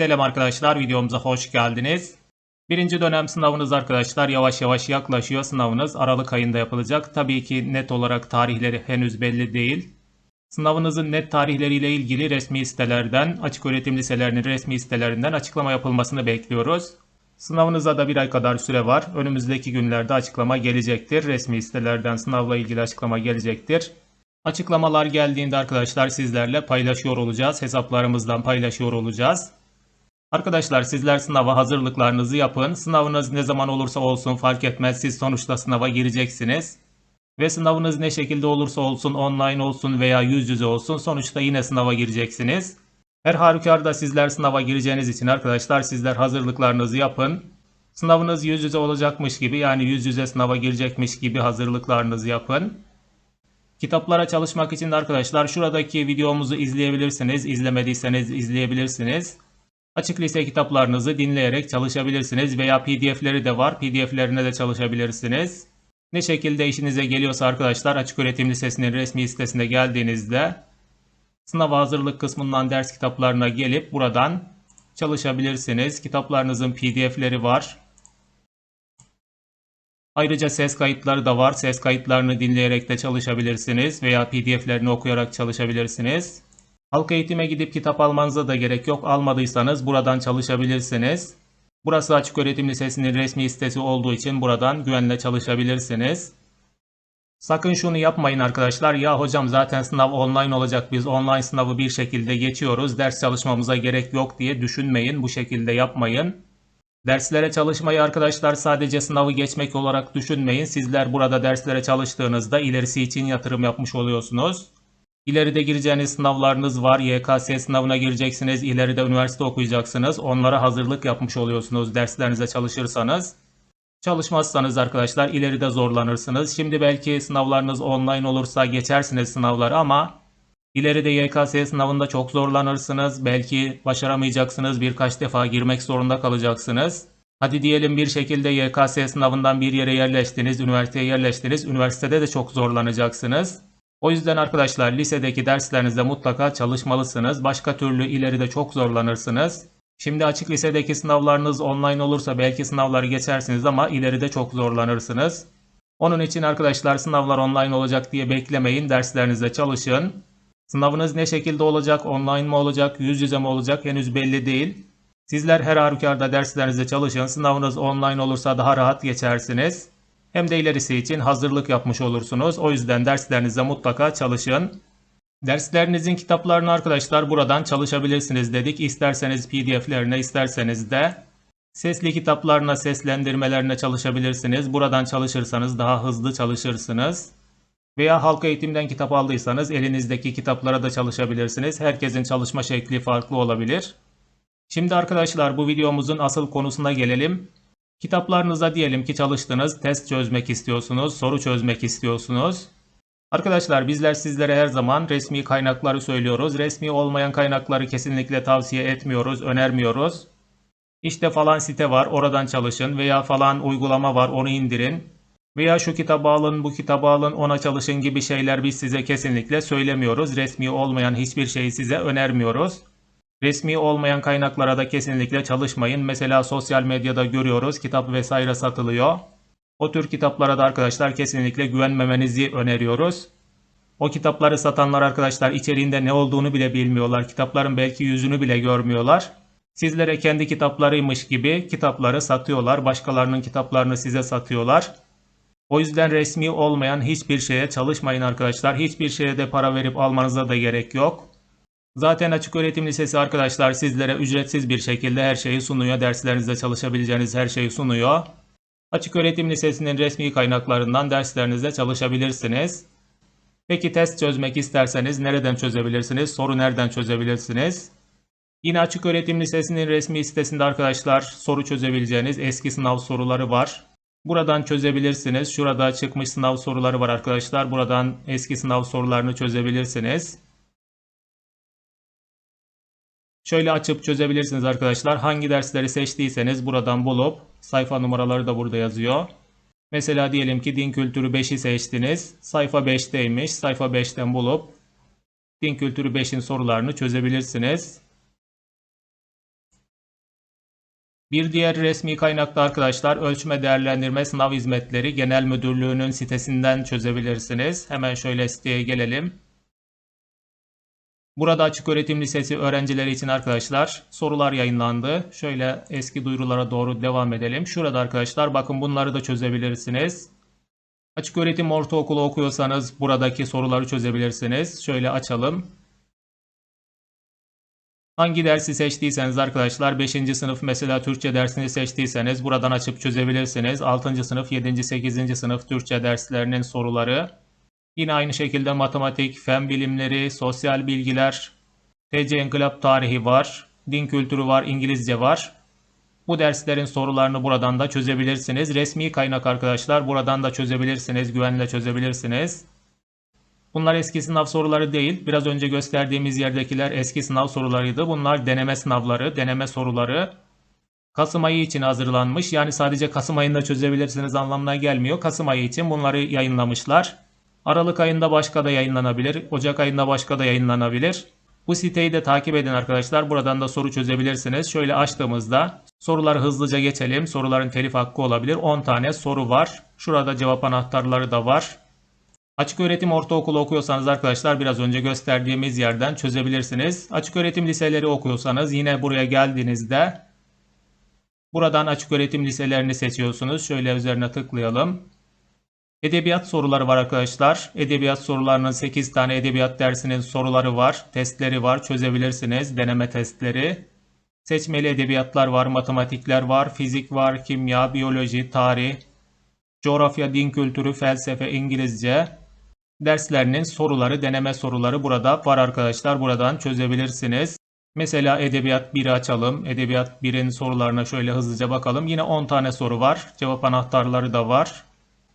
Selam arkadaşlar, videomuza hoş geldiniz. Birinci dönem sınavınız arkadaşlar yavaş yavaş yaklaşıyor. Sınavınız Aralık ayında yapılacak. Tabii ki net olarak tarihleri henüz belli değil. Sınavınızın net tarihleriyle ilgili resmi sitelerden, açık öğretim liselerinin resmi sitelerinden açıklama yapılmasını bekliyoruz. Sınavınıza da bir ay kadar süre var. Önümüzdeki günlerde açıklama gelecektir. Resmi sitelerden sınavla ilgili açıklama gelecektir. Açıklamalar geldiğinde arkadaşlar sizlerle paylaşıyor olacağız. Hesaplarımızdan paylaşıyor olacağız. Arkadaşlar sizler sınava hazırlıklarınızı yapın. Sınavınız ne zaman olursa olsun fark etmez. Siz sonuçta sınava gireceksiniz. Ve sınavınız ne şekilde olursa olsun online olsun veya yüz yüze olsun sonuçta yine sınava gireceksiniz. Her halükarda sizler sınava gireceğiniz için arkadaşlar sizler hazırlıklarınızı yapın. Sınavınız yüz yüze olacakmış gibi yani yüz yüze sınava girecekmiş gibi hazırlıklarınızı yapın. Kitaplara çalışmak için de arkadaşlar şuradaki videomuzu izleyebilirsiniz. İzlemediyseniz izleyebilirsiniz. Açık lise kitaplarınızı dinleyerek çalışabilirsiniz veya pdf'leri de var. pdf'lerine de çalışabilirsiniz. Ne şekilde işinize geliyorsa arkadaşlar Açık Öğretim Lisesi'nin resmi sitesine geldiğinizde sınav hazırlık kısmından ders kitaplarına gelip buradan çalışabilirsiniz. Kitaplarınızın pdf'leri var. Ayrıca ses kayıtları da var. Ses kayıtlarını dinleyerek de çalışabilirsiniz veya pdf'lerini okuyarak çalışabilirsiniz. Halk eğitime gidip kitap almanıza da gerek yok. Almadıysanız buradan çalışabilirsiniz. Burası Açık Öğretim Lisesi'nin resmi sitesi olduğu için buradan güvenle çalışabilirsiniz. Sakın şunu yapmayın arkadaşlar. Ya hocam zaten sınav online olacak. Biz online sınavı bir şekilde geçiyoruz. Ders çalışmamıza gerek yok diye düşünmeyin. Bu şekilde yapmayın. Derslere çalışmayı arkadaşlar sadece sınavı geçmek olarak düşünmeyin. Sizler burada derslere çalıştığınızda ilerisi için yatırım yapmış oluyorsunuz. İleride gireceğiniz sınavlarınız var. YKS sınavına gireceksiniz. İleride üniversite okuyacaksınız. Onlara hazırlık yapmış oluyorsunuz derslerinize çalışırsanız. Çalışmazsanız arkadaşlar ileride zorlanırsınız. Şimdi belki sınavlarınız online olursa geçersiniz sınavları ama ileride YKS sınavında çok zorlanırsınız. Belki başaramayacaksınız. Birkaç defa girmek zorunda kalacaksınız. Hadi diyelim bir şekilde YKS sınavından bir yere yerleştiniz, üniversiteye yerleştiniz. Üniversitede de çok zorlanacaksınız. O yüzden arkadaşlar lisedeki derslerinizde mutlaka çalışmalısınız. Başka türlü ileride çok zorlanırsınız. Şimdi açık lisedeki sınavlarınız online olursa belki sınavları geçersiniz ama ileride çok zorlanırsınız. Onun için arkadaşlar sınavlar online olacak diye beklemeyin. Derslerinizde çalışın. Sınavınız ne şekilde olacak? Online mi olacak? Yüz yüze mi olacak? Henüz belli değil. Sizler her halükarda derslerinizde çalışın. Sınavınız online olursa daha rahat geçersiniz. Hem de ilerisi için hazırlık yapmış olursunuz. O yüzden derslerinize mutlaka çalışın. Derslerinizin kitaplarını arkadaşlar buradan çalışabilirsiniz dedik. İsterseniz pdf'lerine isterseniz de sesli kitaplarına seslendirmelerine çalışabilirsiniz. Buradan çalışırsanız daha hızlı çalışırsınız. Veya halk eğitimden kitap aldıysanız elinizdeki kitaplara da çalışabilirsiniz. Herkesin çalışma şekli farklı olabilir. Şimdi arkadaşlar bu videomuzun asıl konusuna gelelim. Kitaplarınıza diyelim ki çalıştınız, test çözmek istiyorsunuz, soru çözmek istiyorsunuz. Arkadaşlar bizler sizlere her zaman resmi kaynakları söylüyoruz. Resmi olmayan kaynakları kesinlikle tavsiye etmiyoruz, önermiyoruz. İşte falan site var, oradan çalışın veya falan uygulama var, onu indirin. Veya şu kitabı alın, bu kitabı alın, ona çalışın gibi şeyler biz size kesinlikle söylemiyoruz. Resmi olmayan hiçbir şeyi size önermiyoruz. Resmi olmayan kaynaklara da kesinlikle çalışmayın. Mesela sosyal medyada görüyoruz kitap vesaire satılıyor. O tür kitaplara da arkadaşlar kesinlikle güvenmemenizi öneriyoruz. O kitapları satanlar arkadaşlar içeriğinde ne olduğunu bile bilmiyorlar. Kitapların belki yüzünü bile görmüyorlar. Sizlere kendi kitaplarıymış gibi kitapları satıyorlar. Başkalarının kitaplarını size satıyorlar. O yüzden resmi olmayan hiçbir şeye çalışmayın arkadaşlar. Hiçbir şeye de para verip almanıza da gerek yok. Zaten Açık Öğretim Lisesi arkadaşlar sizlere ücretsiz bir şekilde her şeyi sunuyor. Derslerinizde çalışabileceğiniz her şeyi sunuyor. Açık Öğretim Lisesi'nin resmi kaynaklarından derslerinizde çalışabilirsiniz. Peki test çözmek isterseniz nereden çözebilirsiniz? Soru nereden çözebilirsiniz? Yine Açık Öğretim Lisesi'nin resmi sitesinde arkadaşlar soru çözebileceğiniz eski sınav soruları var. Buradan çözebilirsiniz. Şurada çıkmış sınav soruları var arkadaşlar. Buradan eski sınav sorularını çözebilirsiniz. Şöyle açıp çözebilirsiniz arkadaşlar. Hangi dersleri seçtiyseniz buradan bulup sayfa numaraları da burada yazıyor. Mesela diyelim ki din kültürü 5'i seçtiniz. Sayfa 5'teymiş. Sayfa 5'ten bulup din kültürü 5'in sorularını çözebilirsiniz. Bir diğer resmi kaynakta arkadaşlar ölçme değerlendirme sınav hizmetleri genel müdürlüğünün sitesinden çözebilirsiniz. Hemen şöyle siteye gelelim. Burada açık öğretim lisesi öğrencileri için arkadaşlar sorular yayınlandı. Şöyle eski duyurulara doğru devam edelim. Şurada arkadaşlar bakın bunları da çözebilirsiniz. Açık öğretim ortaokulu okuyorsanız buradaki soruları çözebilirsiniz. Şöyle açalım. Hangi dersi seçtiyseniz arkadaşlar 5. sınıf mesela Türkçe dersini seçtiyseniz buradan açıp çözebilirsiniz. 6. sınıf, 7. 8. sınıf Türkçe derslerinin soruları. Yine aynı şekilde matematik, fen bilimleri, sosyal bilgiler, TC İnkılap tarihi var, din kültürü var, İngilizce var. Bu derslerin sorularını buradan da çözebilirsiniz. Resmi kaynak arkadaşlar buradan da çözebilirsiniz, güvenle çözebilirsiniz. Bunlar eski sınav soruları değil. Biraz önce gösterdiğimiz yerdekiler eski sınav sorularıydı. Bunlar deneme sınavları, deneme soruları. Kasım ayı için hazırlanmış. Yani sadece Kasım ayında çözebilirsiniz anlamına gelmiyor. Kasım ayı için bunları yayınlamışlar. Aralık ayında başka da yayınlanabilir. Ocak ayında başka da yayınlanabilir. Bu siteyi de takip edin arkadaşlar. Buradan da soru çözebilirsiniz. Şöyle açtığımızda soruları hızlıca geçelim. Soruların telif hakkı olabilir. 10 tane soru var. Şurada cevap anahtarları da var. Açık öğretim ortaokulu okuyorsanız arkadaşlar biraz önce gösterdiğimiz yerden çözebilirsiniz. Açık öğretim liseleri okuyorsanız yine buraya geldiğinizde buradan açık öğretim liselerini seçiyorsunuz. Şöyle üzerine tıklayalım. Edebiyat soruları var arkadaşlar. Edebiyat sorularının 8 tane edebiyat dersinin soruları var. Testleri var. Çözebilirsiniz. Deneme testleri. Seçmeli edebiyatlar var. Matematikler var. Fizik var. Kimya, biyoloji, tarih, coğrafya, din kültürü, felsefe, İngilizce derslerinin soruları, deneme soruları burada var arkadaşlar. Buradan çözebilirsiniz. Mesela Edebiyat 1'i açalım. Edebiyat 1'in sorularına şöyle hızlıca bakalım. Yine 10 tane soru var. Cevap anahtarları da var.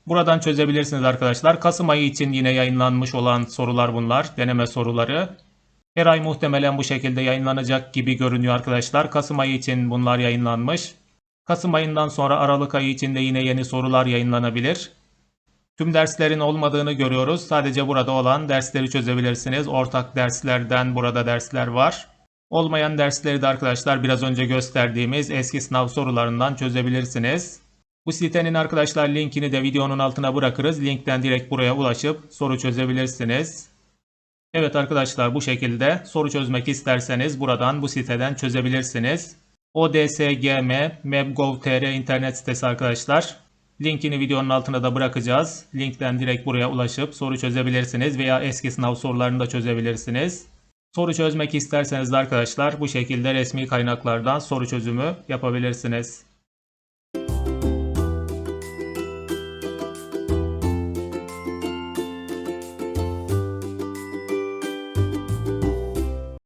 Buradan çözebilirsiniz arkadaşlar. Kasım ayı için yine yayınlanmış olan sorular bunlar. Deneme soruları. Her ay muhtemelen bu şekilde yayınlanacak gibi görünüyor arkadaşlar. Kasım ayı için bunlar yayınlanmış. Kasım ayından sonra Aralık ayı için de yine yeni sorular yayınlanabilir. Tüm derslerin olmadığını görüyoruz. Sadece burada olan dersleri çözebilirsiniz. Ortak derslerden burada dersler var. Olmayan dersleri de arkadaşlar biraz önce gösterdiğimiz eski sınav sorularından çözebilirsiniz. Bu sitenin arkadaşlar linkini de videonun altına bırakırız. Linkten direkt buraya ulaşıp soru çözebilirsiniz. Evet arkadaşlar bu şekilde soru çözmek isterseniz buradan bu siteden çözebilirsiniz. ODSGM Meb.gov.tr internet sitesi arkadaşlar. Linkini videonun altına da bırakacağız. Linkten direkt buraya ulaşıp soru çözebilirsiniz veya eski sınav sorularını da çözebilirsiniz. Soru çözmek isterseniz de arkadaşlar bu şekilde resmi kaynaklardan soru çözümü yapabilirsiniz.